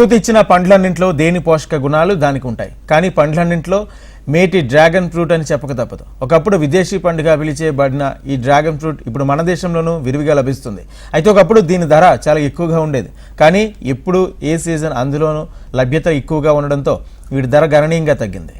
ప్రకృతి ఇచ్చిన పండ్లన్నింటిలో దేని పోషక గుణాలు దానికి ఉంటాయి. కానీ పండ్లన్నింటిలో మేటి డ్రాగన్ ఫ్రూట్ అని చెప్పక తప్పదు. ఒకప్పుడు విదేశీ పండుగ పిలిచేబడిన ఈ డ్రాగన్ ఫ్రూట్ ఇప్పుడు మన దేశంలోనూ విరివిగా లభిస్తుంది. అయితే ఒకప్పుడు దీని ధర చాలా ఎక్కువగా ఉండేది. కానీ ఎప్పుడు ఏ సీజన్ అందులోనూ లభ్యత ఎక్కువగా ఉండడంతో వీటి ధర గణనీయంగా తగ్గింది.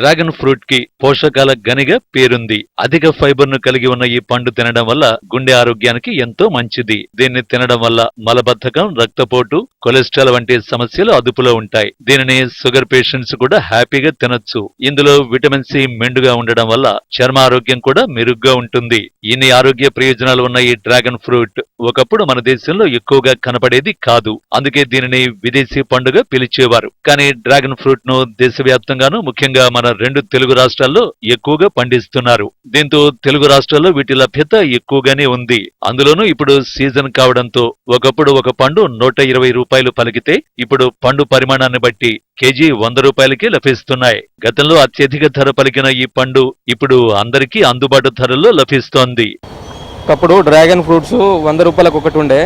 డ్రాగన్ ఫ్రూట్కి పోషకాల గనిగా పేరుంది. అధిక ఫైబర్ను కలిగి ఉన్న ఈ పండు తినడం వల్ల గుండె ఆరోగ్యానికి ఎంతో మంచిది. దీన్ని తినడం వల్ల మలబద్ధకం రక్తపోటు కొలెస్ట్రాల్ వంటి సమస్యలు అదుపులో ఉంటాయి. దీనిని షుగర్ పేషెంట్స్ కూడా హ్యాపీగా తినొచ్చు. ఇందులో విటమిన్ సి మెండుగా ఉండడం వల్ల చర్మ ఆరోగ్యం కూడా మెరుగ్గా ఉంటుంది. ఇన్ని ఆరోగ్య ప్రయోజనాలు ఉన్న ఈ డ్రాగన్ ఫ్రూట్ ఒకప్పుడు మన దేశంలో ఎక్కువగా కనపడేది కాదు. అందుకే దీనిని విదేశీ పండుగ పిలిచేవారు. కానీ డ్రాగన్ ఫ్రూట్ను దేశవ్యాప్తంగాను ముఖ్యంగా మన రెండు తెలుగు రాష్ట్రాల్లో ఎక్కువగా పండిస్తున్నారు. దీంతో తెలుగు రాష్ట్రాల్లో వీటి లభ్యత ఎక్కువగానే ఉంది. అందులోనూ ఇప్పుడు సీజన్ కావడంతో ఒకప్పుడు ఒక పండు నూట ఇరవై రూపాయలు పలికితే ఇప్పుడు పండు పరిమాణాన్ని బట్టి కేజీ వంద రూపాయలకి లభిస్తున్నాయి. గతంలో అత్యధిక ధర పలికిన ఈ పండు ఇప్పుడు అందరికీ అందుబాటు ధరల్లో లభిస్తోంది. ఒకప్పుడు డ్రాగన్ ఫ్రూట్స్ వంద రూపాయలకు ఒకటి ఉండే.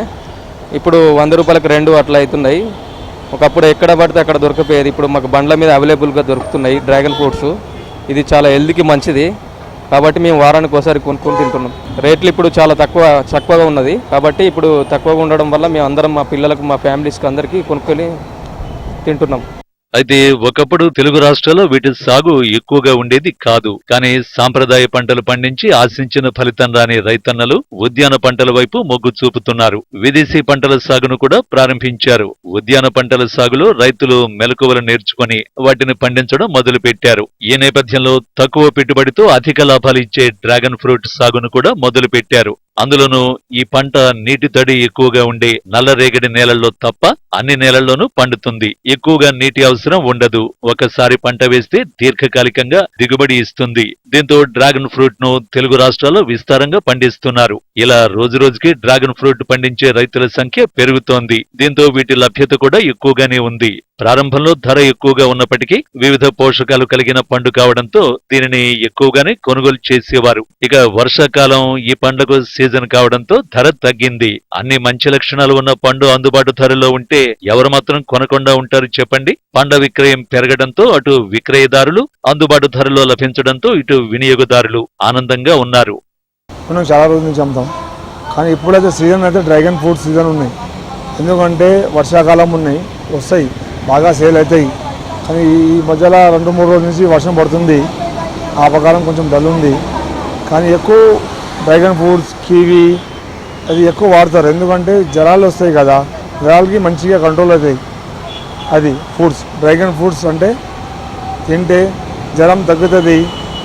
ఇప్పుడు వంద రూపాయలకు రెండు అట్లా అవుతున్నాయి. ఒకప్పుడు ఎక్కడ పడితే అక్కడ దొరకపోయేది. ఇప్పుడు మాకు బండ్ల మీద అవైలబుల్గా దొరుకుతున్నాయి డ్రాగన్ ఫ్రూట్స్. ఇది చాలా హెల్త్కి మంచిది. కాబట్టి మేము వారానికి ఒకసారి కొనుక్కొని తింటున్నాం. రేట్లు ఇప్పుడు చాలా తక్కువ తక్కువగా ఉన్నది. కాబట్టి ఇప్పుడు తక్కువగా ఉండడం వల్ల మేము అందరం మా పిల్లలకు మా ఫ్యామిలీస్కి అందరికీ కొనుక్కొని తింటున్నాం. అయితే ఒకప్పుడు తెలుగు రాష్ట్రాల్లో వీటి సాగు ఎక్కువగా ఉండేది కాదు. కానీ సాంప్రదాయ పంటలు పండించి ఆశించిన ఫలితం రాని రైతన్నలు ఉద్యాన పంటల వైపు మొగ్గు చూపుతున్నారు. విదేశీ పంటల సాగును కూడా ప్రారంభించారు. ఉద్యాన పంటల సాగులో రైతులు మెలకువలు నేర్చుకొని వాటిని పండించడం మొదలుపెట్టారు. ఈ నేపథ్యంలో తక్కువ పెట్టుబడితో అధిక లాభాలు ఇచ్చే డ్రాగన్ ఫ్రూట్ సాగును కూడా మొదలుపెట్టారు. అందులోనూ ఈ పంట నీటి తడి ఎక్కువగా ఉండే నల్లరేగడి నేలల్లో తప్ప అన్ని నేలల్లోనూ పండుతుంది. ఎక్కువగా నీటి అవసరం ఉండదు. ఒకసారి పంట వేస్తే దీర్ఘకాలికంగా దిగుబడి ఇస్తుంది. దీంతో డ్రాగన్ ఫ్రూట్ను తెలుగు రాష్ట్రాల్లో విస్తారంగా పండిస్తున్నారు. ఇలా రోజు రోజుకి డ్రాగన్ ఫ్రూట్ పండించే రైతుల సంఖ్య పెరుగుతోంది. దీంతో వీటి లభ్యత కూడా ఎక్కువగానే ఉంది. ప్రారంభంలో ధర ఎక్కువగా ఉన్నప్పటికీ వివిధ పోషకాలు కలిగిన పండు కావడంతో దీనిని ఎక్కువగానే కొనుగోలు చేసేవారు. ఇక వర్షాకాలం ఈ పండుగ సీజన్ కావడంతో ధర తగ్గింది. అన్ని మంచి లక్షణాలు ఉన్న పండు అందుబాటు ధరలో ఉంటే ఎవరు మాత్రం కొనకుండా ఉంటారు చెప్పండి. పండ విక్రయం పెరగడంతో అటు విక్రయదారులు అందుబాటు ధరలో లభించడంతో ఇటు వినియోగదారులు ఆనందంగా ఉన్నారు. మనం చాలా రోజుల నుంచి అమ్ముతాం. కానీ ఇప్పుడైతే సీజన్ అయితే డ్రాగన్ ఫ్రూట్ సీజన్ ఉన్నాయి. ఎందుకంటే వర్షాకాలం ఉన్నాయి వస్తాయి. బాగా సేల్ అవుతాయి. కానీ ఈ మధ్యలో రెండు మూడు రోజుల నుంచి వర్షం పడుతుంది. ఆ ప్రకారం కొంచెం డల్ ఉంది. కానీ ఎక్కువ డ్రాగన్ ఫ్రూట్స్ కివీ అది ఎక్కువ వాడతారు. ఎందుకంటే జ్వరాలు వస్తాయి కదా జ్వరాలకి మంచిగా కంట్రోల్ అవుతాయి. అది ఫ్రూట్స్ డ్రాగన్ ఫ్రూట్స్ అంటే తింటే జ్వరం తగ్గుతుంది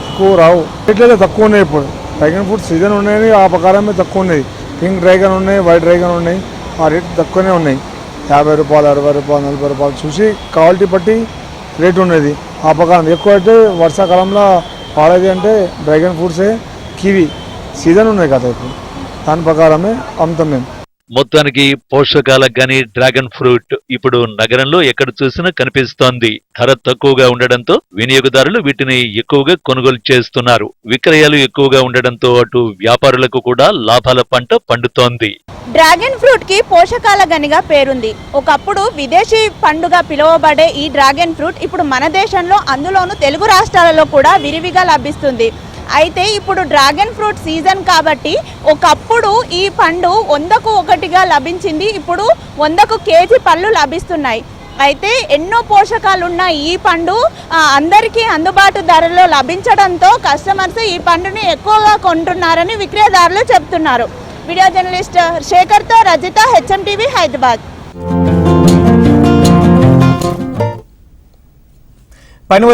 ఎక్కువ రావు. ఎట్లయితే తక్కువ ఉన్నాయి ఇప్పుడు. డ్రాగన్ ఫ్రూట్స్ సీజన్ ఉన్నాయి ఆ ప్రకారమే తక్కువ ఉన్నాయి. పింక్ డ్రాగన్ ఉన్నాయి వైట్ డ్రాగన్ ఉన్నాయి ఆ రేట్ తక్కువనే ఉన్నాయి. యాభై రూపాయలు అరవై రూపాయలు నలభై రూపాయలు చూసి క్వాలిటీ బట్టి రేట్ ఉండేది. ఆ ప్రకారం ఎక్కువ అయితే వర్షాకాలంలో పాడేది అంటే డ్రాగన్ ఫ్రూట్సే కివి. సీజన్ ఉన్నాయి కదా ఇప్పుడు. దాని ప్రకారమే అమ్ముతాం మేము. మొత్తానికి పోషకాలకు గాని డ్రాగన్ ఫ్రూట్ ఇప్పుడు నగరంలో ఎక్కడ చూసినా కనిపిస్తోంది. ధర తక్కువగా ఉండడంతో వినియోగదారులు వీటిని ఎక్కువగా కొనుగోలు చేస్తున్నారు. విక్రయాలు ఎక్కువగా ఉండడంతో అటు వ్యాపారులకు కూడా లాభాల పంట పండుతోంది. డ్రాగన్ ఫ్రూట్కి పోషకాల గనిగా పేరుంది. ఒకప్పుడు విదేశీ పండుగ పిలువబడే ఈ డ్రాగన్ ఫ్రూట్ ఇప్పుడు మన దేశంలో అందులోనూ తెలుగు రాష్ట్రాలలో కూడా విరివిగా లభిస్తుంది. అయితే ఇప్పుడు డ్రాగన్ ఫ్రూట్ సీజన్ కాబట్టి ఒకప్పుడు ఈ పండు వందకు ఒకటిగా లభించింది. ఇప్పుడు వందకు కేజీ పళ్ళు లభిస్తున్నాయి. అయితే ఎన్నో పోషకాలున్న ఈ పండు అందరికీ అందుబాటు ధరలో లభించడంతో కస్టమర్స్ ఈ పండుని ఎక్కువగా కొంటున్నారని విక్రయదారులు చెప్తున్నారు. వీడియో జర్నలిస్ట్ శేఖర్తో రజిత హెచ్ఎం టీవీ హైదరాబాద్. పని